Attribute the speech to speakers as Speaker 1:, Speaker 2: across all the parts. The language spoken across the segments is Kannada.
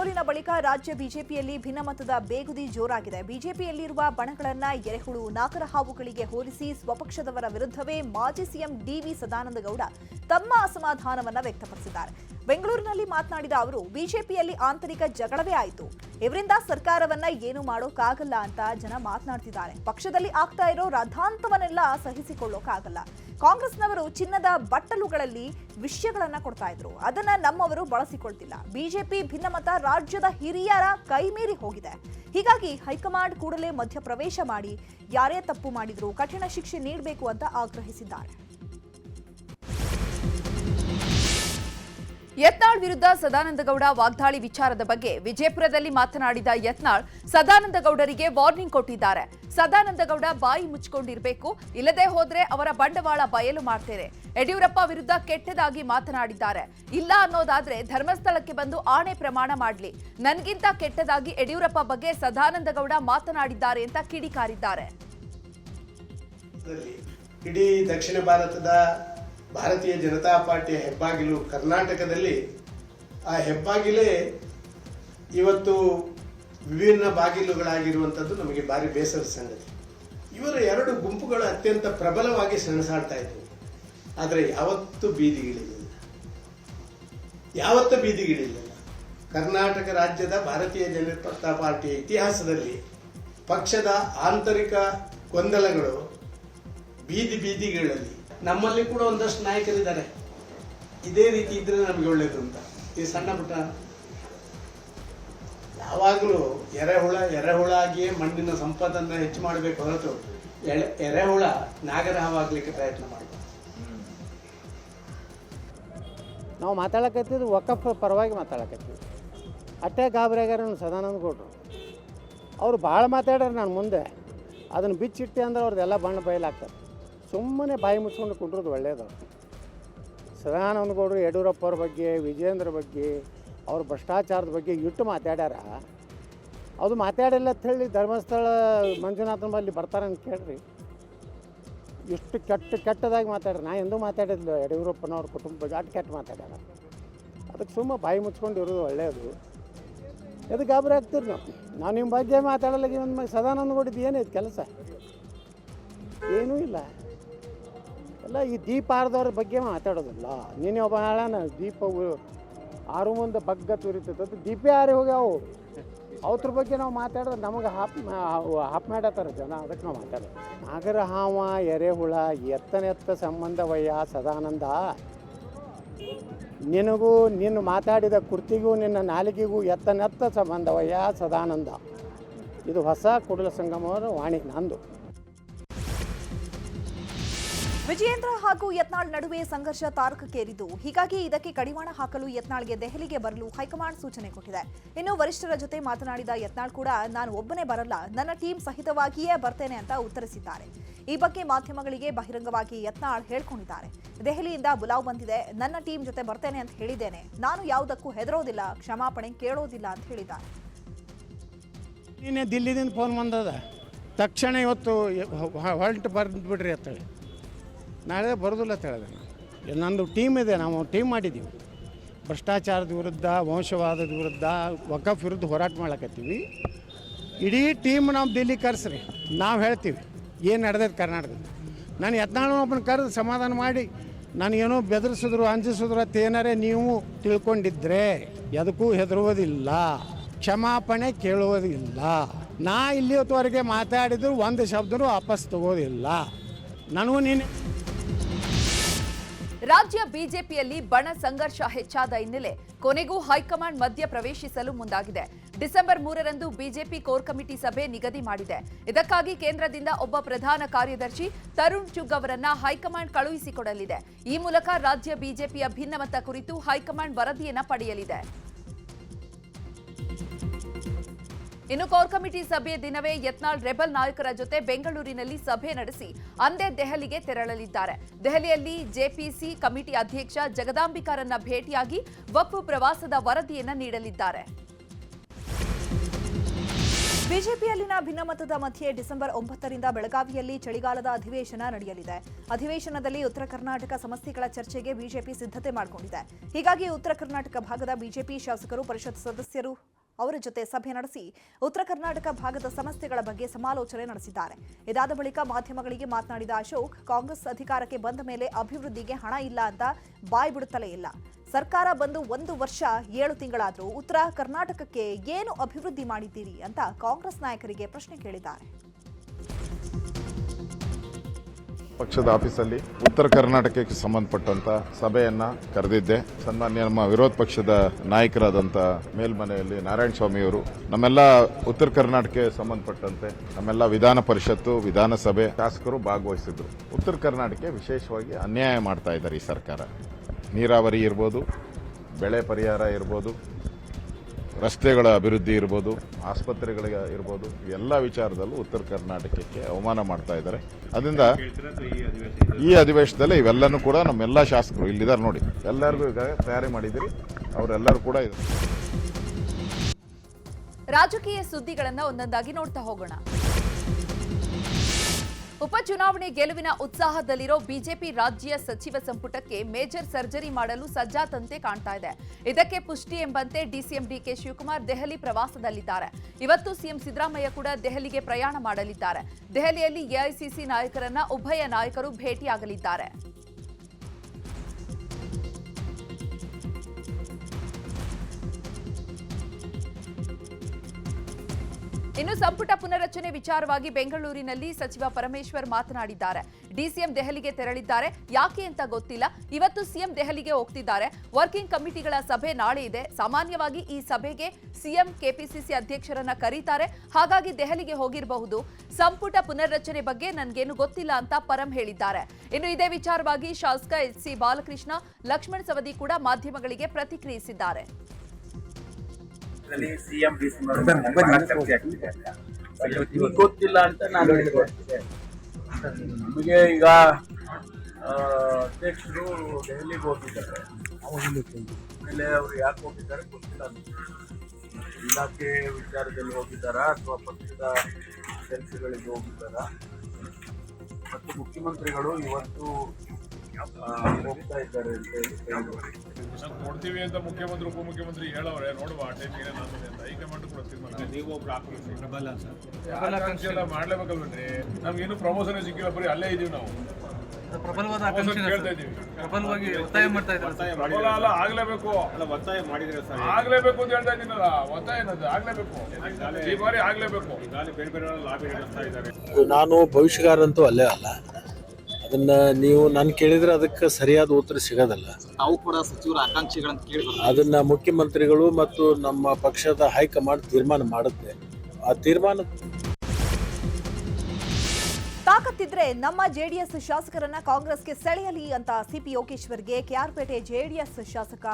Speaker 1: ಬೆಂಗಳೂರಿನ ಬಳಿಕ ರಾಜ್ಯ ಬಿಜೆಪಿಯಲ್ಲಿ ಭಿನ್ನಮತದ ಬೇಗುದಿ ಜೋರಾಗಿದೆ. ಬಿಜೆಪಿಯಲ್ಲಿರುವ ಬಣಗಳನ್ನ ಎರೆಹುಳು ನಾಗರಹಾವುಗಳಿಗೆ ಹೋಲಿಸಿ ಸ್ವಪಕ್ಷದವರ ವಿರುದ್ಧವೇ ಮಾಜಿ ಸಿಎಂ ಡಿವಿ ಸದಾನಂದಗೌಡ ತಮ್ಮ ಅಸಮಾಧಾನವನ್ನ ವ್ಯಕ್ತಪಡಿಸಿದ್ದಾರೆ. ಬೆಂಗಳೂರಿನಲ್ಲಿ ಮಾತನಾಡಿದ ಅವರು, ಬಿಜೆಪಿಯಲ್ಲಿ ಆಂತರಿಕ ಜಗಳವೇ ಆಯಿತು. ಇವರಿಂದ ಸರ್ಕಾರವನ್ನ ಏನು ಮಾಡೋಕ್ಕಾಗಲ್ಲ ಅಂತ ಜನ ಮಾತನಾಡ್ತಿದ್ದಾರೆ. ಪಕ್ಷದಲ್ಲಿ ಆಗ್ತಾ ಇರೋ ರಥಾಂತವನ್ನೆಲ್ಲ ಸಹಿಸಿಕೊಳ್ಳೋಕ್ಕಾಗಲ್ಲ. ಕಾಂಗ್ರೆಸ್ನವರು ಚಿನ್ನದ ಬಟ್ಟಲುಗಳಲ್ಲಿ ವಿಷಯಗಳನ್ನ ಕೊಡ್ತಾ ಇದ್ರು. ಅದನ್ನ ನಮ್ಮವರು ಬಳಸಿಕೊಳ್ತಿಲ್ಲ. ಬಿಜೆಪಿ ಭಿನ್ನಮತ ರಾಜ್ಯದ ಹಿರಿಯರ ಕೈಮೀರಿ ಹೋಗಿದೆ. ಹೀಗಾಗಿ ಹೈಕಮಾಂಡ್ ಕೂಡಲೇ ಮಧ್ಯಪ್ರವೇಶ ಮಾಡಿ ಯಾರೇ ತಪ್ಪು ಮಾಡಿದ್ರು, ಕಠಿಣ ಶಿಕ್ಷೆ ನೀಡಬೇಕು ಅಂತ ಆಗ್ರಹಿಸಿದ್ದಾರೆ.
Speaker 2: ಯತ್ನಾಳ್ ವಿರುದ್ಧ ಸದಾನಂದಗೌಡ ವಾಗ್ದಾಳಿ ವಿಚಾರದ ಬಗ್ಗೆ ವಿಜಯಪುರದಲ್ಲಿ ಮಾತನಾಡಿದ ಯತ್ನಾಳ್, ಸದಾನಂದಗೌಡರಿಗೆ ವಾರ್ನಿಂಗ್ ಕೊಟ್ಟಿದ್ದಾರೆ. ಸದಾನಂದಗೌಡ ಬಾಯಿ ಮುಚ್ಚಿಕೊಂಡಿರಬೇಕು, ಇಲ್ಲದೆ ಹೋದ್ರೆ ಅವರ ಬಂಡವಾಳ ಬಯಲು ಮಾಡ್ತೇನೆ ಯಡಿಯೂರಪ್ಪ ವಿರುದ್ಧ ಕೆಟ್ಟದಾಗಿ ಮಾತನಾಡಿದ್ದಾರೆ. ಇಲ್ಲ ಅನ್ನೋದಾದ್ರೆ ಧರ್ಮಸ್ಥಳಕ್ಕೆ ಬಂದು ಆಣೆ ಪ್ರಮಾಣ ಮಾಡಲಿ. ನನ್ಗಿಂತ ಕೆಟ್ಟದಾಗಿ ಯಡಿಯೂರಪ್ಪ ಬಗ್ಗೆ ಸದಾನಂದಗೌಡ ಮಾತನಾಡಿದ್ದಾರೆ ಅಂತ ಕಿಡಿಕಾರಿದ್ದಾರೆ.
Speaker 3: ಇಡೀ ದಕ್ಷಿಣ ಭಾರತದ ಭಾರತೀಯ ಜನತಾ ಪಾರ್ಟಿಯ ಹೆಬ್ಬಾಗಿಲು ಕರ್ನಾಟಕದಲ್ಲಿ, ಆ ಹೆಬ್ಬಾಗಿಲೇ ಇವತ್ತು ವಿಭಿನ್ನ ಬಾಗಿಲುಗಳಾಗಿರುವಂಥದ್ದು ನಮಗೆ ಭಾರಿ ಬೇಸರ ಸಂಗತಿ. ಇವರ ಎರಡು ಗುಂಪುಗಳು ಅತ್ಯಂತ ಪ್ರಬಲವಾಗಿ ಸೆಣಸಾಡ್ತಾ ಇದ್ವು. ಆದರೆ ಯಾವತ್ತೂ ಬೀದಿಗಿಳಿಲ್ಲ ಯಾವತ್ತೂ ಬೀದಿಗಿಳಿಲಿಲ್ಲ. ಕರ್ನಾಟಕ ರಾಜ್ಯದ ಭಾರತೀಯ ಜನತಾ ಪಾರ್ಟಿಯ ಇತಿಹಾಸದಲ್ಲಿ ಪಕ್ಷದ ಆಂತರಿಕ ಗೊಂದಲಗಳು ಬೀದಿ ಬೀದಿಗಳಲ್ಲಿ ನಮ್ಮಲ್ಲಿ ಕೂಡ ಒಂದಷ್ಟು ನಾಯಕರಿದ್ದಾರೆ. ಇದೇ ರೀತಿ ಇದ್ರೆ ನಮಗೆ ಒಳ್ಳೇದು ಅಂತ. ಈ ಸಣ್ಣ ಪುಟ್ಟ ಯಾವಾಗಲೂ ಎರೆಹುಳ ಎರೆಹುಳ ಆಗಿಯೇ ಮಣ್ಣಿನ ಸಂಪತ್ತನ್ನು ಹೆಚ್ಚು ಮಾಡಬೇಕು ಹೊರತು ಎಳೆ ಎರೆಹುಳ ನಾಗರಹವಾಗಲಿಕ್ಕೆ ಪ್ರಯತ್ನ ಮಾಡಬೇಕು.
Speaker 4: ನಾವು ಮಾತಾಡಕತ್ತಿದ್ದು ಒಕ್ಕಪ್ಪ ಪರವಾಗಿ ಮಾತಾಡಕತ್ತೀವಿ ಅಟ್ಟೆ ನಮ್ಮ ಸದಾನಂದ ಗೌಡ್ರು. ಅವ್ರು ಭಾಳ ಮಾತಾಡ್ಯಾರ ನಾನು ಮುಂದೆ. ಅದನ್ನು ಬಿಚ್ಚಿಟ್ಟೆ ಅಂದ್ರೆ ಅವ್ರದ್ದೆಲ್ಲ ಬಣ್ಣ ಬಯಲಾಗ್ತದೆ. ಸುಮ್ಮನೆ ಬಾಯಿ ಮುಚ್ಕೊಂಡು ಕುಂಡ್ರದು ಒಳ್ಳೆಯದು ಸದಾನಂದ ಗೌಡರು ಯಡಿಯೂರಪ್ಪ ಅವ್ರ ಬಗ್ಗೆ ವಿಜೇಂದ್ರ ಬಗ್ಗೆ, ಅವ್ರ ಭ್ರಷ್ಟಾಚಾರದ ಬಗ್ಗೆ ಇಟ್ಟು ಮಾತಾಡ್ಯಾರ. ಅದು ಮಾತಾಡಿಲ್ಲ ಅಂತ ಹೇಳಿ ಧರ್ಮಸ್ಥಳ ಮಂಜುನಾಥನ ಬಲ್ಲಿ ಬರ್ತಾರೆ ಅಂತ ಕೇಳ್ರಿ. ಎಷ್ಟು ಕೆಟ್ಟ ಕೆಟ್ಟದಾಗಿ ಮಾತಾಡ್ರಿ. ನಾ ಎಂದೂ ಮಾತಾಡಿದ್ಲು ಯಡಿಯೂರಪ್ಪನವ್ರ ಕುಟುಂಬ ಬಗ್ಗೆ ಅಟ್ ಕೆಟ್ಟ ಮಾತಾಡ್ಯಾರ. ಅದಕ್ಕೆ ಸುಮ್ಮ ಬಾಯಿ ಮುಚ್ಕೊಂಡು ಇರೋದು ಒಳ್ಳೆಯದು ಎದು ಗಾಬರಿ ಆಗ್ತೀರಿ ನಾವು? ನಾವು ನಿಮ್ಮ ಬಗ್ಗೆ ಮಾತಾಡಲ್ಲ ಒಂದು ಸದಾನಂದ ಗೌಡಿದ್ದು ಏನೈತೆ ಕೆಲಸ? ಏನೂ ಇಲ್ಲ. ಎಲ್ಲ ಈ ದೀಪ ಆರ್ದವ್ರ ಬಗ್ಗೆ ಮಾತಾಡೋದಿಲ್ಲ. ನೀನೇ ಒಬ್ಬ ಹೇಳೋಣ ದೀಪ ಆರು ಮುಂದೆ ಬಗ್ಗ ತುರಿತೈತೆ ದೀಪ ಯಾರೇ ಹೋಗ್ಯಾವು ಅವ್ರ ಬಗ್ಗೆ ನಾವು ಮಾತಾಡಿದ್ರೆ ನಮಗೆ ಹಾಪ್ ಹಾಪ್ ಮಾಡತ್ತಾರ ಜನ, ಅದಕ್ಕೆ ನಾವು ಮಾತಾಡೋದು. ನಾಗರ ಹಾವ ಎರೆಹುಳ ಎತ್ತನೆತ್ತ ಸಂಬಂಧವಯ್ಯ ಸದಾನಂದ. ನಿನಗೂ, ನಿನ್ನ ಮಾತಾಡಿದ ಕುರ್ತಿಗೂ, ನಿನ್ನ ನಾಲಿಗೆಗೂ ಎತ್ತನೆತ್ತ ಸಂಬಂಧವಯ್ಯ ಸದಾನಂದ. ಇದು ಹೊಸ ಕುಡಲ ಸಂಗಮವರ ವಾಣಿ, ನಂದು.
Speaker 1: ವಿಜಯೇಂದ್ರ ಹಾಗೂ ಯತ್ನಾಳ್ ನಡುವೆ ಸಂಘರ್ಷ ತಾರಕಕ್ಕೇರಿದ್ದು, ಹೀಗಾಗಿ ಇದಕ್ಕೆ ಕಡಿವಾಣ ಹಾಕಲು ಯತ್ನಾಳ್ಗೆ ದೆಹಲಿಗೆ ಬರಲು ಹೈಕಮಾಂಡ್ ಸೂಚನೆ ಕೊಟ್ಟಿದೆ. ಇನ್ನು ವರಿಷ್ಠರ ಜೊತೆ ಮಾತನಾಡಿದ ಯತ್ನಾಳ್ ಕೂಡ, ನಾನು ಒಬ್ಬನೇ ಬರಲ್ಲ, ನನ್ನ ಟೀಮ್ ಸಹಿತವಾಗಿಯೇ ಬರ್ತೇನೆ ಅಂತ ಉತ್ತರಿಸಿದ್ದಾರೆ. ಈ ಬಗ್ಗೆ ಮಾಧ್ಯಮಗಳಿಗೆ ಬಹಿರಂಗವಾಗಿ ಯತ್ನಾಳ್ ಹೇಳ್ಕೊಂಡಿದ್ದಾರೆ. ದೆಹಲಿಯಿಂದ ಬುಲಾವ್ ಬಂದಿದೆ, ನನ್ನ ಟೀಮ್ ಜೊತೆ ಬರ್ತೇನೆ ಅಂತ ಹೇಳಿದ್ದೇನೆ. ನಾನು ಯಾವುದಕ್ಕೂ ಹೆದರೋದಿಲ್ಲ, ಕ್ಷಮಾಪಣೆ ಕೇಳೋದಿಲ್ಲ ಅಂತ ಹೇಳಿದ್ದಾರೆ.
Speaker 4: ನೀನೇ ದಿಲ್ಲಿದಿಂದ ಫೋನ್ ಬಂದದ. ತಕ್ಷಣ ಇವತ್ತು ಹೊರಟು ಬರ್ದ್ಬಿಡ್ರಿ ಅಂತೇಳಿ ನಾಳೆ ಬರೋದಿಲ್ಲ ಅಂತ ಹೇಳಿದೆ ನಾನು. ನಂದು ಟೀಮ್ ಇದೆ, ನಾವು ಟೀಮ್ ಮಾಡಿದ್ದೀವಿ. ಭ್ರಷ್ಟಾಚಾರದ ವಿರುದ್ಧ, ವಂಶವಾದದ ವಿರುದ್ಧ, ವಕಫ್ ವಿರುದ್ಧ ಹೋರಾಟ ಮಾಡ್ಲಕತ್ತೀವಿ. ಇಡೀ ಟೀಮ್ ನಾವು ದಿಲ್ಲಿ ಕರೆಸ್ರಿ, ನಾವು ಹೇಳ್ತೀವಿ, ಏನು ನಡೆದೈತೆ ಕರ್ನಾಟಕದ. ನಾನು ಎತ್ನಾಳು ಒಬ್ಬನ ಕರೆದು ಸಮಾಧಾನ ಮಾಡಿ ನನಗೇನೋ ಬೆದರಿಸಿದ್ರು, ಅಂಜಿಸಿದ್ರು ಅಂತ ಏನಾರೇ ನೀವು ತಿಳ್ಕೊಂಡಿದ್ರೆ, ಎದಕ್ಕೂ ಹೆದರುವುದಿಲ್ಲ. ಕ್ಷಮಾಪಣೆ ಕೇಳುವುದಿಲ್ಲ. ನಾ ಇಲ್ಲಿವತ್ತುವರೆಗೆ ಮಾತಾಡಿದ್ರು, ಒಂದು ಶಬ್ದನೂ ವಾಪಸ್ ತಗೋದಿಲ್ಲ. ನನಗೂ ನೀನು
Speaker 2: ರಾಜ್ಯ ಬಿಜೆಪಿಯಲ್ಲಿ ಬಣ ಸಂಘರ್ಷ ಹೆಚ್ಚಾದ ಹಿನ್ನೆಲೆ ಕೊನೆಗೂ ಹೈಕಮಾಂಡ್ ಮಧ್ಯ ಪ್ರವೇಶಿಸಲು ಮುಂದಾಗಿದೆ. ಡಿಸೆಂಬರ್ ಮೂರರಂದು ಬಿಜೆಪಿ ಕೋರ್ ಕಮಿಟಿ ಸಭೆ ನಿಗದಿ ಮಾಡಿದೆ. ಇದಕ್ಕಾಗಿ ಕೇಂದ್ರದಿಂದ ಒಬ್ಬ ಪ್ರಧಾನ ಕಾರ್ಯದರ್ಶಿ ತರುಣ್ ಚುಗ್ ಅವರನ್ನ ಹೈಕಮಾಂಡ್ ಕಳುಹಿಸಿಕೊಡಲಿದೆ. ಈ ಮೂಲಕ ರಾಜ್ಯ ಬಿಜೆಪಿಯ ಭಿನ್ನಮತ ಕುರಿತು ಹೈಕಮಾಂಡ್ ವರದಿಯನ್ನ ಪಡೆಯಲಿದೆ. ಇನ್ನು ಕೋರ್ ಕಮಿಟಿ ಸಭೆಯ ದಿನವೇ ಯತ್ನಾಳ್ ರೆಬಲ್ ನಾಯಕರ ಜೊತೆ ಬೆಂಗಳೂರಿನಲ್ಲಿ ಸಭೆ ನಡೆಸಿ ಅಂದೇ ದೆಹಲಿಗೆ ತೆರಳಲಿದ್ದಾರೆ. ದೆಹಲಿಯಲ್ಲಿ ಜೆಪಿಸಿ ಕಮಿಟಿ ಅಧ್ಯಕ್ಷ ಜಗದಾಂಬಿಕಾರನ್ನ ಭೇಟಿಯಾಗಿ ವಪ್ಪು ಪ್ರವಾಸದ ವರದಿಯನ್ನ ನೀಡಲಿದ್ದಾರೆ.
Speaker 1: ಬಿಜೆಪಿಯಲ್ಲಿನ ಭಿನ್ನಮತದ ಮಧ್ಯೆ ಡಿಸೆಂಬರ್ ಒಂಬತ್ತರಿಂದ ಬೆಳಗಾವಿಯಲ್ಲಿ ಚಳಿಗಾಲದ ಅಧಿವೇಶನ ನಡೆಯಲಿದೆ. ಅಧಿವೇಶನದಲ್ಲಿ ಉತ್ತರ ಕರ್ನಾಟಕ ಸಮಸ್ಯೆಗಳ ಚರ್ಚೆಗೆ ಬಿಜೆಪಿ ಸಿದ್ಧತೆ ಮಾಡಿಕೊಂಡಿದೆ. ಹೀಗಾಗಿ ಉತ್ತರ ಕರ್ನಾಟಕ ಭಾಗದ ಬಿಜೆಪಿ ಶಾಸಕರು, ಪರಿಷತ್ ಸದಸ್ಯರು ಅವರ ಜೊತೆ ಸಭೆ ನಡೆಸಿ ಉತ್ತರ ಕರ್ನಾಟಕ ಭಾಗದ ಸಮಸ್ಯೆಗಳ ಬಗ್ಗೆ ಸಮಾಲೋಚನೆ ನಡೆಸಿದ್ದಾರೆ. ಇದಾದ ಬಳಿಕ ಮಾಧ್ಯಮಗಳಿಗೆ ಮಾತನಾಡಿದ ಅಶೋಕ್, ಕಾಂಗ್ರೆಸ್ ಅಧಿಕಾರಕ್ಕೆ ಬಂದ ಮೇಲೆ ಅಭಿವೃದ್ಧಿಗೆ ಹಣ ಇಲ್ಲ ಅಂತ ಬಾಯ್ ಬಿಡುತ್ತಲೇ ಇಲ್ಲ. ಸರ್ಕಾರ ಬಂದು ಒಂದು ವರ್ಷ, ಏಳು ತಿಂಗಳಾದರೂ ಉತ್ತರ ಕರ್ನಾಟಕಕ್ಕೆ ಏನು ಅಭಿವೃದ್ಧಿ ಮಾಡಿದ್ದೀರಿ ಅಂತ ಕಾಂಗ್ರೆಸ್ ನಾಯಕರಿಗೆ ಪ್ರಶ್ನೆ ಕೇಳಿದ್ದಾರೆ.
Speaker 5: ಪಕ್ಷದ ಆಫೀಸಲ್ಲಿ ಉತ್ತರ ಕರ್ನಾಟಕಕ್ಕೆ ಸಂಬಂಧಪಟ್ಟಂತ ಸಭೆಯನ್ನ ಕರೆದಿದ್ದೆ. ಸನ್ಮಾನ್ಯ ನಮ್ಮ ವಿರೋಧ ಪಕ್ಷದ ನಾಯಕರಾದಂತ ಮೇಲ್ಮನೆಯಲ್ಲಿ ನಾರಾಯಣ ಸ್ವಾಮಿಯವರು ನಮ್ಮೆಲ್ಲ ಉತ್ತರ ಕರ್ನಾಟಕಕ್ಕೆ ಸಂಬಂಧಪಟ್ಟಂತೆ ನಮ್ಮೆಲ್ಲ ವಿಧಾನ ಪರಿಷತ್ತು, ವಿಧಾನಸಭೆ ಶಾಸಕರು ಭಾಗವಹಿಸಿದ್ರು. ಉತ್ತರ ಕರ್ನಾಟಕಕ್ಕೆ ವಿಶೇಷವಾಗಿ ಅನ್ಯಾಯ ಮಾಡ್ತಾ ಇದ್ದಾರೆ ಈ ಸರ್ಕಾರ. ನೀರಾವರಿ ಇರ್ಬೋದು, ಬೆಳೆ ಪರಿಹಾರ ಇರ್ಬೋದು ರಸ್ತೆಗಳ ಅಭಿವೃದ್ಧಿ ಇರ್ಬೋದು, ಆಸ್ಪತ್ರೆಗಳಿಗೆ ಇರ್ಬೋದು, ಎಲ್ಲ ವಿಚಾರದಲ್ಲೂ ಉತ್ತರ ಕರ್ನಾಟಕಕ್ಕೆ ಅವಮಾನ ಮಾಡ್ತಾ ಇದ್ದಾರೆ. ಅದರಿಂದ ಈ ಅಧಿವೇಶನದಲ್ಲಿ ಇವೆಲ್ಲನೂ ಕೂಡ ನಮ್ಮೆಲ್ಲ ಶಾಸಕರು ಇಲ್ಲಿದ್ದಾರೆ ನೋಡಿ, ಎಲ್ಲರಿಗೂ ಈಗ ತಯಾರಿ ಮಾಡಿದ್ದೀರಿ, ಅವರೆಲ್ಲರೂ ಕೂಡ
Speaker 2: ರಾಜಕೀಯ ಸುದ್ದಿಗಳನ್ನ ಒಂದೊಂದಾಗಿ ನೋಡ್ತಾ ಹೋಗೋಣ. ಉಪಚುನಾವಣೆ ಗೆಲುವಿನ ಉತ್ಸಾಹದಲ್ಲಿರೋ ಬಿಜೆಪಿ ರಾಜ್ಯ ಸಚಿವ ಸಂಪುಟಕ್ಕೆ ಮೇಜರ್ ಸರ್ಜರಿ ಮಾಡಲು ಸಜ್ಜಾತಂತೆ ಕಾಣ್ತಾ ಇದೆ. ಇದಕ್ಕೆ ಪುಷ್ಟಿ ಎಂಬಂತೆ ಡಿಸಿಎಂ ಡಿಕೆ ಶಿವಕುಮಾರ್ ದೆಹಲಿ ಪ್ರವಾಸದಲ್ಲಿದ್ದಾರೆ. ಇವತ್ತು ಸಿಎಂ ಸಿದ್ದರಾಮಯ್ಯ ಕೂಡ ದೆಹಲಿಗೆ ಪ್ರಯಾಣ ಮಾಡಲಿದ್ದಾರೆ. ದೆಹಲಿಯಲ್ಲಿ ಎಐಸಿಸಿ ನಾಯಕರನ್ನ ಉಭಯ ನಾಯಕರು ಭೇಟಿಯಾಗಲಿದ್ದಾರೆ. ಇನ್ನು ಸಂಪುಟ ಪುನರಚನೆ ವಿಚಾರವಾಗಿ ಬೆಂಗಳೂರಿನಲ್ಲಿ ಸಚಿವ ಪರಮೇಶ್ವರ್ ಮಾತನಾಡಿದ್ದಾರೆ. ಡಿಸಿಎಂ ದೆಹಲಿಗೆ ತೆರಳಿದ್ದಾರೆ. ಯಾಕೆ ಅಂತ ಗೊತ್ತಿಲ್ಲ. ಇವತ್ತು ಸಿಎಂ ದೆಹಲಿಗೆ ಹೋಗ್ತಿದ್ದಾರೆ. ವರ್ಕಿಂಗ್ ಕಮಿಟಿಗಳ ಸಭೆ ನಾಳೆ ಇದೆ. ಸಾಮಾನ್ಯವಾಗಿ ಈ ಸಭೆಗೆ ಸಿಎಂ ಕೆಪಿಸಿಸಿ ಅಧ್ಯಕ್ಷರನ್ನ ಕರೀತಾರೆ. ಹಾಗಾಗಿ ದೆಹಲಿಗೆ ಹೋಗಿರಬಹುದು. ಸಂಪುಟ ಪುನರ್ರಚನೆ ಬಗ್ಗೆ ನನ್ಗೇನು ಗೊತ್ತಿಲ್ಲ ಅಂತ ಪರಂ ಹೇಳಿದ್ದಾರೆ. ಇನ್ನು ಇದೇ ವಿಚಾರವಾಗಿ ಶಾಸಕ ಎಚ್ ಸಿ ಬಾಲಕೃಷ್ಣ, ಲಕ್ಷ್ಮಣ್ ಸವದಿ ಕೂಡ ಮಾಧ್ಯಮಗಳಿಗೆ ಪ್ರತಿಕ್ರಿಯಿಸಿದ್ದಾರೆ.
Speaker 6: ಸಿಎಂ ಚರ್ಚೆ ಆಗ್ತಿದೆ. ನಿಮ್ಗೆ ಗೊತ್ತಿಲ್ಲ ಅಂತ ನಾನು ಹೇಳಿದೆ. ನಮಗೆ ಈಗ ಅಧ್ಯಕ್ಷರು ದೆಹಲಿಗೆ ಹೋಗಿದ್ದಾರೆ. ಆಮೇಲೆ ಅವರು ಯಾಕೆ ಹೋಗಿದ್ದಾರೆ ಗೊತ್ತಿಲ್ಲ ಇಲಾಖೆ ವಿಚಾರದಲ್ಲಿ ಹೋಗಿದ್ದಾರಾ ಅಥವಾ ಪಕ್ಷದ ಕೆಲಸಗಳಿಗೆ ಹೋಗಿದ್ದಾರಾ? ಮತ್ತು ಮುಖ್ಯಮಂತ್ರಿಗಳು ಇವತ್ತು ಹೋಗ್ತಾ ಇದ್ದಾರೆ ಅಂತ ಹೇಳಿ
Speaker 7: ಕೊಡ್ತೀವಿ ಅಂತ ಮುಖ್ಯಮಂತ್ರಿ ಉಪಮುಖ್ಯಮಂತ್ರಿ ಹೇಳವ್ರೆ ನೋಡುವ ಆ ಟೈಮ್ ಏನಾಗ್ತದೆ ಅಂತ. ಹೈಕಮಾಂಡ್ ಕೂಡ ನೀವು ಒಬ್ರು ಆಕಾಂಕ್ಷಿ ಎಲ್ಲ ಮಾಡ್ಲೇಬೇಕಲ್ವೇನ್ರಿ? ನಮ್ಗೇನು ಪ್ರಮೋಷನ್ ಸಿಕ್ಕಿಲ್ಲ ಬರೀ ಅಲ್ಲೇ ಇದೀವಿ ನಾವು.
Speaker 8: ಪ್ರಬಲವಾದ ಪ್ರಬಲವಾಗಿ ಒತ್ತಾಯ ಮಾಡ್ತಾ ಇದ್ದಾರೆ
Speaker 7: ಪ್ರಬಲ ಅಲ್ಲ ಆಗ್ಲೇಬೇಕು. ಒತ್ತಾಯ ಮಾಡಿದ್ರೆ ಆಗ್ಲೇಬೇಕು ಅಂತ ಹೇಳ್ತಾ ಇದ್ದೀನಲ್ಲ ಒತ್ತಾಯ ಏನದು? ಆಗ್ಲೇಬೇಕು. ಈ ಬಾರಿ ಆಗ್ಲೇಬೇಕು. ಬೇರೆ ಬೇರೆ ಲಾಭ ಹೇಳ್ತಾ ಇದ್ದಾರೆ
Speaker 9: ನಾನು ಭವಿಷ್ಯಗಾರಂತೂ ಅಲ್ಲೇ ಅಲ್ಲ. ಅದನ್ನ ನೀವು ನಾನು ಕೇಳಿದ್ರೆ ಅದಕ್ಕೆ ಸರಿಯಾದ ಉತ್ತರ ಸಿಗೋದಲ್ಲ.
Speaker 10: ತಾವು ಕೂಡ ಸಚಿವರ ಅಂತ ಕೇಳಿ
Speaker 9: ಅದನ್ನ ಮುಖ್ಯಮಂತ್ರಿಗಳು ಮತ್ತು ನಮ್ಮ ಪಕ್ಷದ ಹೈಕಮಾಂಡ್ ತೀರ್ಮಾನ ಮಾಡುತ್ತೆ. ಆ ತೀರ್ಮಾನ
Speaker 1: ತಾಕತ್ತಿದ್ರೆ ನಮ್ಮ ಜೆಡಿಎಸ್ ಶಾಸಕರನ್ನ ಕಾಂಗ್ರೆಸ್ಗೆ ಸೆಳೆಯಲಿ ಅಂತ ಸಿಪಿ ಯೋಗೇಶ್ವರ್ಗೆ ಕೆಆರ್ಪೇಟೆ ಜೆಡಿಎಸ್ ಶಾಸಕ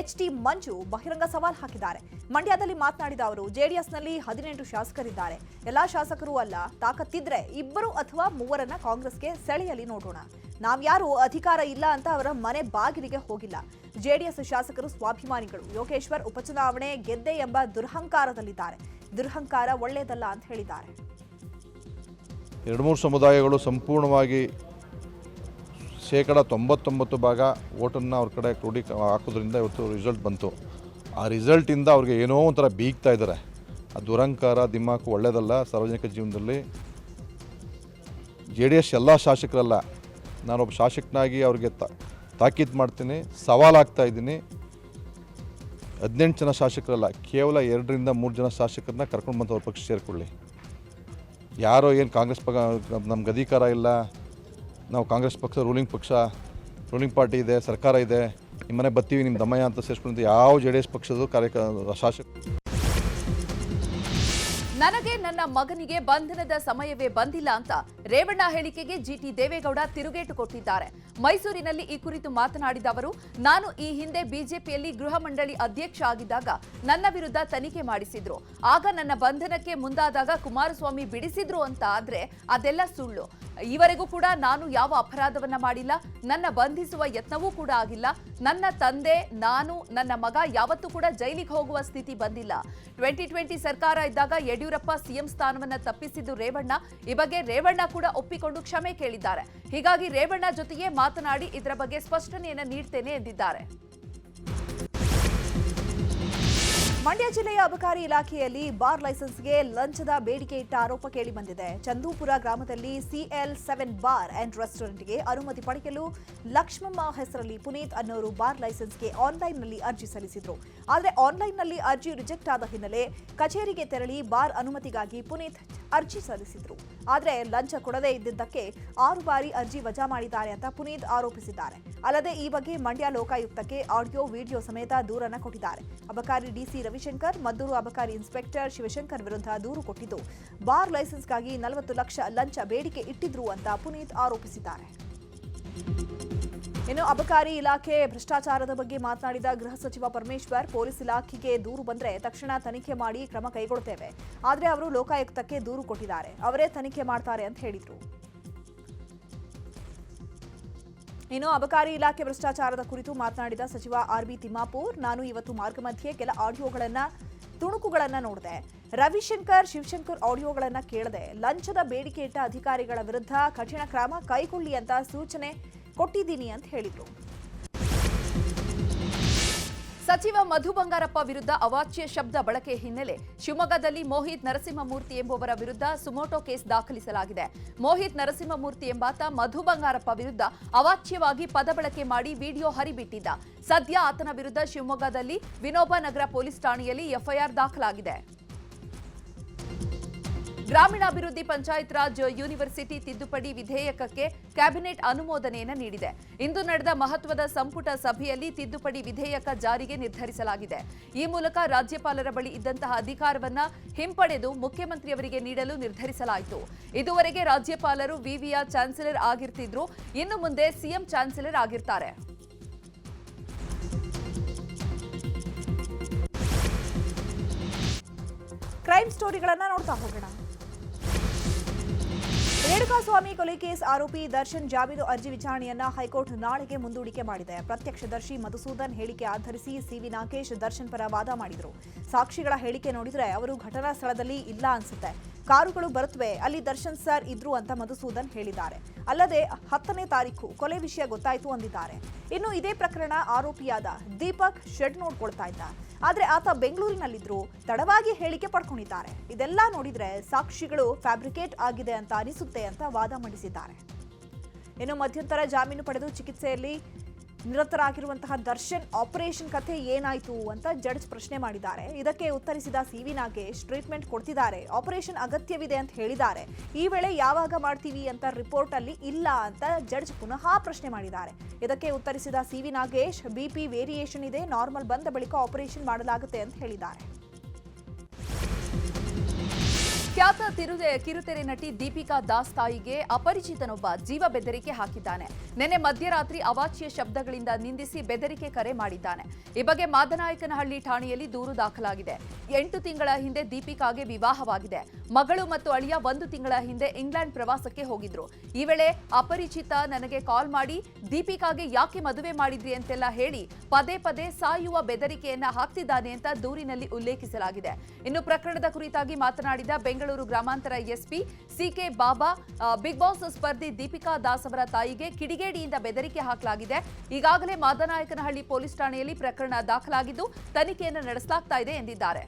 Speaker 1: ಎಚ್ ಟಿ ಮಂಜು ಬಹಿರಂಗ ಸವಾಲ್ ಹಾಕಿದ್ದಾರೆ. ಮಂಡ್ಯದಲ್ಲಿ ಮಾತನಾಡಿದ ಅವರು, ಜೆಡಿಎಸ್ನಲ್ಲಿ ಹದಿನೆಂಟು ಶಾಸಕರಿದ್ದಾರೆ. ಎಲ್ಲಾ ಶಾಸಕರು ಅಲ್ಲ, ತಾಕತ್ತಿದ್ರೆ ಇಬ್ಬರು ಅಥವಾ ಮೂವರನ್ನ ಕಾಂಗ್ರೆಸ್ಗೆ ಸೆಳೆಯಲಿ ನೋಡೋಣ. ನಾವ್ಯಾರು ಅಧಿಕಾರ ಇಲ್ಲ ಅಂತ ಅವರ ಮನೆ ಬಾಗಿಲಿಗೆ ಹೋಗಿಲ್ಲ. ಜೆಡಿಎಸ್ ಶಾಸಕರು ಸ್ವಾಭಿಮಾನಿಗಳು. ಯೋಗೇಶ್ವರ್ ಉಪಚುನಾವಣೆ ಗೆದ್ದೆ ಎಂಬ ದುರಹಂಕಾರದಲ್ಲಿದ್ದಾರೆ. ದುರಹಂಕಾರ ಒಳ್ಳೆಯದಲ್ಲ ಅಂತ ಹೇಳಿದ್ದಾರೆ.
Speaker 11: ಎರಡು ಮೂರು ಸಮುದಾಯಗಳು ಸಂಪೂರ್ಣವಾಗಿ ಶೇಕಡ ತೊಂಬತ್ತೊಂಬತ್ತು ಭಾಗ ಓಟನ್ನು ಅವ್ರ ಕಡೆ ಕ್ರೋಡಿ ಹಾಕೋದ್ರಿಂದ ಇವತ್ತು ರಿಸಲ್ಟ್ ಬಂತು. ಆ ರಿಸಲ್ಟಿಂದ ಅವ್ರಿಗೆ ಏನೋ ಒಂಥರ ಬೀಗ್ತಾ ಇದ್ದಾರೆ. ಆ ದುರಂಕಾರ ದಿಮ್ಮಾಕು ಒಳ್ಳೆಯದಲ್ಲ ಸಾರ್ವಜನಿಕ ಜೀವನದಲ್ಲಿ. ಜೆ ಡಿ ಎಸ್ ಎಲ್ಲ ಶಾಸಕರಲ್ಲ. ನಾನೊಬ್ಬ ಶಾಸಕನಾಗಿ ಅವ್ರಿಗೆ ತಾ, ತಾಕೀತು ಮಾಡ್ತೀನಿ ಸವಾಲಾಗ್ತಾ ಇದ್ದೀನಿ. ಹದಿನೆಂಟು ಜನ ಶಾಸಕರಲ್ಲ, ಕೇವಲ ಎರಡರಿಂದ ಮೂರು ಜನ ಶಾಸಕರನ್ನ ಕರ್ಕೊಂಡು ಬಂದು ಅವ್ರ ಪಕ್ಷ ಸೇರಿಕೊಳ್ಳಿ. ಯಾರೋ ಏನು ಕಾಂಗ್ರೆಸ್ ಪಕ್ಷ, ನಮ್ಗೆ ಅಧಿಕಾರ ಇಲ್ಲ. ನಾವು ಕಾಂಗ್ರೆಸ್ ಪಕ್ಷ, ರೂಲಿಂಗ್ ಪಕ್ಷ, ರೂಲಿಂಗ್ ಪಾರ್ಟಿ ಇದೆ, ಸರ್ಕಾರ ಇದೆ. ನಿಮ್ಮನೆ ಬತ್ತೀವಿ ನಿಮ್ಮ ದಮ್ಮಯ್ಯ ಅಂತ ಸೇರಿಸ್ಕೊಂಡು ಯಾವ ಜೆ ಡಿ ಎಸ್ ಪಕ್ಷದ ಕಾರ್ಯಕ, ಶಾಸಕ,
Speaker 2: ನನಗೆ ನನ್ನ ಮಗನಿಗೆ ಬಂಧನದ ಸಮಯವೇ ಬಂದಿಲ್ಲ ಅಂತ ರೇವಣ್ಣ ಹೇಳಿಕೆಗೆ ಜಿಟಿ ದೇವೇಗೌಡ ತಿರುಗೇಟು ಕೊಟ್ಟಿದ್ದಾರೆ. ಮೈಸೂರಿನಲ್ಲಿ ಈ ಕುರಿತು ಮಾತನಾಡಿದ ಅವರು, ನಾನು ಈ ಹಿಂದೆ ಬಿಜೆಪಿಯಲ್ಲಿ ಗೃಹ ಮಂಡಳಿ ಅಧ್ಯಕ್ಷ ಆಗಿದ್ದಾಗ ನನ್ನ ವಿರುದ್ಧ ತನಿಖೆ ಮಾಡಿಸಿದ್ರು. ಆಗ ನನ್ನ ಬಂಧನಕ್ಕೆ ಮುಂದಾದಾಗ ಕುಮಾರಸ್ವಾಮಿ ಬಿಡಿಸಿದ್ರು ಅಂತ ಆದ್ರೆ ಅದೆಲ್ಲ ಸುಳ್ಳು. ಈವರೆಗೂ ಕೂಡ ನಾನು ಯಾವ ಅಪರಾಧವನ್ನ ಮಾಡಿಲ್ಲ, ನನ್ನ ಬಂಧಿಸುವ ಯತ್ನವೂ ಕೂಡ ಆಗಿಲ್ಲ. ನನ್ನ ತಂದೆ, ನಾನು, ನನ್ನ ಮಗ ಯಾವತ್ತೂ ಕೂಡ ಜೈಲಿಗೆ ಹೋಗುವ ಸ್ಥಿತಿ ಬಂದಿಲ್ಲ. ಟ್ವೆಂಟಿ ಟ್ವೆಂಟಿ ಸರ್ಕಾರ ಇದ್ದಾಗ ಯಡಿಯೂರಪ್ಪ ಸಿಎಂ ಸ್ಥಾನವನ್ನ ತಪ್ಪಿಸಿದ್ದು ರೇವಣ್ಣ. ಈ ಬಗ್ಗೆ ರೇವಣ್ಣ ಕೂಡ ಒಪ್ಪಿಕೊಂಡು ಕ್ಷಮೆ ಕೇಳಿದ್ದಾರೆ. ಹೀಗಾಗಿ ರೇವಣ್ಣ ಜೊತೆಗೆ ಮಾತನಾಡಿ ಇದರ ಬಗ್ಗೆ ಸ್ಪಷ್ಟನೆಯನ್ನು ನೀಡ್ತೇನೆ ಎಂದಿದ್ದಾರೆ.
Speaker 1: ಮಂಡ್ಯ ಜಿಲ್ಲೆಯ ಅಬಕಾರಿ ಇಲಾಖೆಯಲ್ಲಿ ಬಾರ್ ಲೈಸೆನ್ಸ್ಗೆ ಲಂಚದ ಬೇಡಿಕೆ ಇಟ್ಟ ಆರೋಪ ಕೇಳಿಬಂದಿದೆ ಚಂದೂಪುರ ಗ್ರಾಮದಲ್ಲಿ ಸಿಎಲ್ ಸೆವೆನ್ ಬಾರ್ ಅಂಡ್ ರೆಸ್ಟೋರೆಂಟ್ಗೆ ಅನುಮತಿ ಪಡೆಯಲು ಲಕ್ಷ್ಮಮ್ಮ ಹೆಸರಲ್ಲಿ ಪುನೀತ್ ಅನ್ನೋರು ಬಾರ್ ಲೈಸೆನ್ಸ್ಗೆ ಆನ್ಲೈನ್ನಲ್ಲಿ ಅರ್ಜಿ ಸಲ್ಲಿಸಿದ್ರು. ಆದರೆ ಆನ್ಲೈನ್ನಲ್ಲಿ ಅರ್ಜಿ ರಿಜೆಕ್ಟ್ ಆದ ಹಿನ್ನೆಲೆ ಕಚೇರಿಗೆ ತೆರಳಿ ಬಾರ್ ಅನುಮತಿಗಾಗಿ ಪುನೀತ್ ಅರ್ಜಿ ಸಲ್ಲಿಸಿದ್ರು. ಆದರೆ ಲಂಚ ಕೊಡದೇ ಇದ್ದಿದ್ದಕ್ಕೆ ಆರು ಬಾರಿ ಅರ್ಜಿ ವಜಾ ಮಾಡಿದ್ದಾರೆ ಅಂತ ಪುನೀತ್ ಆರೋಪಿಸಿದ್ದಾರೆ. ಅಲ್ಲದೆ ಈ ಬಗ್ಗೆ ಮಂಡ್ಯ ಲೋಕಾಯುಕ್ತಕ್ಕೆ ಆಡಿಯೋ, ವಿಡಿಯೋ ಸಮೇತ ದೂರನ್ನ ಕೊಟ್ಟಿದ್ದಾರೆ. ಅಬಕಾರಿ ಡಿಸಿ ರವಿಶಂಕರ್, ಮದ್ದೂರು ಅಬಕಾರಿ ಇನ್ಸ್ಪೆಕ್ಟರ್ ಶಿವಶಂಕರ್ ವಿರುದ್ಧ ದೂರು ಕೊಟ್ಟಿದ್ದು, ಬಾರ್ ಲೈಸೆನ್ಸ್ಗಾಗಿ ನಲವತ್ತು ಲಕ್ಷ ಲಂಚ ಬೇಡಿಕೆ ಇಟ್ಟಿದ್ರು ಅಂತ ಪುನೀತ್ ಆರೋಪಿಸಿದ್ದಾರೆ. ಇನ್ನು ಅಬಕಾರಿ ಇಲಾಖೆ ಭ್ರಷ್ಟಾಚಾರದ ಬಗ್ಗೆ ಮಾತನಾಡಿದ ಗೃಹ ಸಚಿವ ಪರಮೇಶ್ವರ್, ಪೊಲೀಸ್ ಇಲಾಖೆಗೆ ದೂರು ಬಂದ್ರೆ ತಕ್ಷಣ ತನಿಖೆ ಮಾಡಿ ಕ್ರಮ ಕೈಗೊಳ್ಳುತ್ತೇವೆ ಆದರೆ ಅವರು ಲೋಕಾಯುಕ್ತಕ್ಕೆ ದೂರು ಕೊಟ್ಟಿದ್ದಾರೆ. ಅವರೇ ತನಿಖೆ ಮಾಡ್ತಾರೆ ಅಂತ ಹೇಳಿದ್ರು. ಇನ್ನು ಅಬಕಾರಿ ಇಲಾಖೆ ಭ್ರಷ್ಟಾಚಾರದ ಕುರಿತು ಮಾತನಾಡಿದ ಸಚಿವ ಆರ್ ಬಿ ತಿಮ್ಮಾಪೂರ್, ನಾನು ಇವತ್ತು ಮಾರ್ಗ ಮಧ್ಯೆ ಕೆಲ ಆಡಿಯೋಗಳನ್ನ, ತುಣುಕುಗಳನ್ನ ನೋಡಿದೆ. ರವಿಶಂಕರ್, ಶಿವಶಂಕರ್ ಆಡಿಯೋಗಳನ್ನ ಕೇಳದೆ. ಲಂಚದ ಬೇಡಿಕೆ ಇಟ್ಟ ಅಧಿಕಾರಿಗಳ ವಿರುದ್ಧ ಕಠಿಣ ಕ್ರಮ ಕೈಗೊಳ್ಳಿ ಅಂತ ಸೂಚನೆ ಕೊಟ್ಟಿದ್ದೀನಿ ಅಂತ ಹೇಳಿದರು.
Speaker 2: ಸಚಿವ ಮಧು ಬಂಗಾರಪ್ಪ ವಿರುದ್ಧ ಅವಾಚ್ಯ ಶಬ್ದ ಬಳಕೆ ಹಿನ್ನೆಲೆ ಶಿವಮೊಗ್ಗದಲ್ಲಿ ಮೋಹಿತ್ ನರಸಿಂಹಮೂರ್ತಿ ಎಂಬುವರ ವಿರುದ್ಧ ಸುಮೋಟೋ ಕೇಸ್ ದಾಖಲಿಸಲಾಗಿದೆ. ಮೋಹಿತ್ ನರಸಿಂಹಮೂರ್ತಿ ಎಂಬಾತ ಮಧು ಬಂಗಾರಪ್ಪ ವಿರುದ್ಧ ಅವಾಚ್ಯವಾಗಿ ಪದ ಬಳಕೆ ಮಾಡಿ ವಿಡಿಯೋ ಹರಿಬಿಟ್ಟಿದ್ದ. ಸದ್ಯ ಆತನ ವಿರುದ್ಧ ಶಿವಮೊಗ್ಗದಲ್ಲಿ ವಿನೋಬ ನಗರ ಪೊಲೀಸ್ ಠಾಣೆಯಲ್ಲಿ ಎಫ್ಐಆರ್ ದಾಖಲಾಗಿದೆ. ಗ್ರಾಮೀಣಾಭಿವೃದ್ಧಿ ಪಂಚಾಯತ್ ರಾಜ್ ಯೂನಿವರ್ಸಿಟಿ ತಿದ್ದುಪಡಿ ವಿಧೇಯಕಕ್ಕೆ ಕ್ಯಾಬಿನೆಟ್ ಅನುಮೋದನೆಯನ್ನು ನೀಡಿದೆ. ಇಂದು ನಡೆದ ಮಹತ್ವದ ಸಂಪುಟ ಸಭೆಯಲ್ಲಿ ತಿದ್ದುಪಡಿ ವಿಧೇಯಕ ಜಾರಿಗೆ ನಿರ್ಧರಿಸಲಾಗಿದೆ. ಈ ಮೂಲಕ ರಾಜ್ಯಪಾಲರ ಬಳಿ ಇದ್ದಂತಹ ಅಧಿಕಾರವನ್ನ ಹಿಂಪಡೆದು ಮುಖ್ಯಮಂತ್ರಿಯವರಿಗೆ ನೀಡಲು ನಿರ್ಧರಿಸಲಾಯಿತು. ಇದುವರೆಗೆ ರಾಜ್ಯಪಾಲರು ವಿವಿಯ ಚಾನ್ಸಲರ್ ಆಗಿರ್ತಿದ್ರು. ಇನ್ನು ಮುಂದೆ ಸಿಎಂ ಚಾನ್ಸಲರ್ ಆಗಿರ್ತಾರೆ.
Speaker 1: ಕ್ರೈಮ್ ಸ್ಟೋರಿಗಳನ್ನು ನೋಡ್ತಾ ಹೋಗೋಣ. ರೇಣುಕಾಸ್ವಾಮಿ ಕೊಲೆ ಕೇಸ್ ಆರೋಪಿ ದರ್ಶನ್ ಜಾಮೀನು ಅರ್ಜಿ ವಿಚಾರಣೆಯನ್ನ ಹೈಕೋರ್ಟ್ ನಾಳೆಗೆ ಮುಂದೂಡಿಕೆ ಮಾಡಿದೆ. ಪ್ರತ್ಯಕ್ಷದರ್ಶಿ ಮಧುಸೂದನ್ ಹೇಳಿಕೆ ಆಧರಿಸಿ ಸಿವಿ ನಾಗೇಶ್ ದರ್ಶನ್ ಪರ ವಾದ ಮಾಡಿದರು. ಸಾಕ್ಷಿಗಳ ಹೇಳಿಕೆ ನೋಡಿದ್ರೆ ಅವರು ಘಟನಾ ಸ್ಥಳದಲ್ಲಿ ಇಲ್ಲ ಅನ್ಸುತ್ತೆ. ಕಾರುಗಳು ಬರುತ್ತವೆ. ಅಲ್ಲಿ ದರ್ಶನ್ ಸರ್ ಇದ್ರು ಅಂತ ಮಧುಸೂದನ್ ಹೇಳಿದ್ದಾರೆ. ಅಲ್ಲದೆ ಹತ್ತನೇ ತಾರೀಕು ಕೊಲೆ ವಿಷಯ ಗೊತ್ತಾಯಿತು ಅಂದಿದ್ದಾರೆ. ಇನ್ನು ಇದೇ ಪ್ರಕರಣ ಆರೋಪಿಯಾದ ದೀಪಕ್ ಶೆಡ್ ನೋಡ್ಕೊಳ್ತಾ ಇದ್ದ. ಆದ್ರೆ ಆತ ಬೆಂಗಳೂರಿನಲ್ಲಿದ್ರು. ತಡವಾಗಿ ಹೇಳಿಕೆ ಪಡ್ಕೊಂಡಿದ್ದಾರೆ. ಇದೆಲ್ಲ ನೋಡಿದ್ರೆ ಸಾಕ್ಷಿಗಳು ಫ್ಯಾಬ್ರಿಕೇಟ್ ಆಗಿದೆ ಅಂತ ಅನಿಸುತ್ತೆ ಅಂತ ವಾದ ಮಂಡಿಸಿದ್ದಾರೆ. ಇನ್ನು ಮಧ್ಯಂತರ ಜಾಮೀನು ಪಡೆದು ಚಿಕಿತ್ಸೆಯಲ್ಲಿ ನಿರತರಾಗಿರುವಂತಹ ದರ್ಶನ್ ಆಪರೇಷನ್ ಕಥೆ ಏನಾಯ್ತು ಅಂತ ಜಡ್ಜ್ ಪ್ರಶ್ನೆ ಮಾಡಿದ್ದಾರೆ. ಇದಕ್ಕೆ ಉತ್ತರಿಸಿದ ಸಿವಿ ನಾಗೇಶ್, ಟ್ರೀಟ್ಮೆಂಟ್ ಕೊಡ್ತಿದ್ದಾರೆ. ಆಪರೇಷನ್ ಅಗತ್ಯವಿದೆ ಅಂತ ಹೇಳಿದ್ದಾರೆ. ಈ ವೇಳೆ ಯಾವಾಗ ಮಾಡ್ತೀವಿ ಅಂತ ರಿಪೋರ್ಟ್ ಅಲ್ಲಿ ಇಲ್ಲ ಅಂತ ಜಡ್ಜ್ ಪುನಃ ಪ್ರಶ್ನೆ ಮಾಡಿದ್ದಾರೆ. ಇದಕ್ಕೆ ಉತ್ತರಿಸಿದ ಸಿವಿ ನಾಗೇಶ್, ಬಿಪಿ ವೇರಿಯೇಷನ್ ಇದೆ, ನಾರ್ಮಲ್ ಬಂದ ಬಳಿಕ ಆಪರೇಷನ್ ಮಾಡಲಾಗುತ್ತೆ ಅಂತ ಹೇಳಿದ್ದಾರೆ.
Speaker 2: ಖ್ಯಾತ ತಿರುದೆ ಕಿರುತೆರೆ ನಟಿ ದೀಪಿಕಾ ದಾಸ್ ತಾಯಿಗೆ ಅಪರಿಚಿತನೊಬ್ಬ ಜೀವ ಬೆದರಿಕೆ ಹಾಕಿದ್ದಾನೆ. ನಿನ್ನೆ ಮಧ್ಯರಾತ್ರಿ ಅವಾಚ್ಯ ಶಬ್ದಗಳಿಂದ ನಿಂದಿಸಿ ಬೆದರಿಕೆ ಕರೆ ಮಾಡಿದ್ದಾನೆ. ಈ ಬಗ್ಗೆ ಮಾದನಾಯಕನಹಳ್ಳಿ ಠಾಣೆಯಲ್ಲಿ ದೂರು ದಾಖಲಾಗಿದೆ. ಎಂಟು ತಿಂಗಳ ಹಿಂದೆ ದೀಪಿಕಾಗೆ ವಿವಾಹವಾಗಿದೆ. ಮಗಳು ಮತ್ತು ಅಳಿಯ ಒಂದು ತಿಂಗಳ ಹಿಂದೆ ಇಂಗ್ಲೆಂಡ್ ಪ್ರವಾಸಕ್ಕೆ ಹೋಗಿದ್ರು. ಈ ವೇಳೆ ಅಪರಿಚಿತ ನನಗೆ ಕಾಲ್ ಮಾಡಿ, ದೀಪಿಕಾಗೆ ಯಾಕೆ ಮದುವೆ ಮಾಡಿದ್ರಿ ಅಂತೆಲ್ಲ ಹೇಳಿ ಪದೇ ಪದೇ ಸಾಯುವ ಬೆದರಿಕೆಯನ್ನ ಹಾಕ್ತಿದ್ದಾನೆ ಅಂತ ದೂರಿನಲ್ಲಿ ಉಲ್ಲೇಖಿಸಲಾಗಿದೆ. ಇನ್ನು ಪ್ರಕರಣದ ಕುರಿತಾಗಿ ಮಾತನಾಡಿದ ಬೆಂಗಳೂರು ಗ್ರಾಮಾಂತರ SP CK Baba big boss ಸ್ಪರ್ಧಿ Deepika Das ಅವರ ತಾಯಿಗೆ ಕಿಡಿಗೇಡಿಯಿಂದ ಬೆದರಿಕೆ ಹಾಕಲಾಗಿದೆ. ಈಗಾಗಲೇ ಮಾದನಾಯಕನಹಳ್ಳಿ ಪೊಲೀಸ್ ಠಾಣೆಯಲ್ಲಿ ಪ್ರಕರಣ ದಾಖಲಾಗಿದ್ದು, ತನಿಖೆಯನ್ನು ನಡೆಸಲಾಗ್ತಾ ಇದೆ ಎಂದಿದ್ದಾರೆ.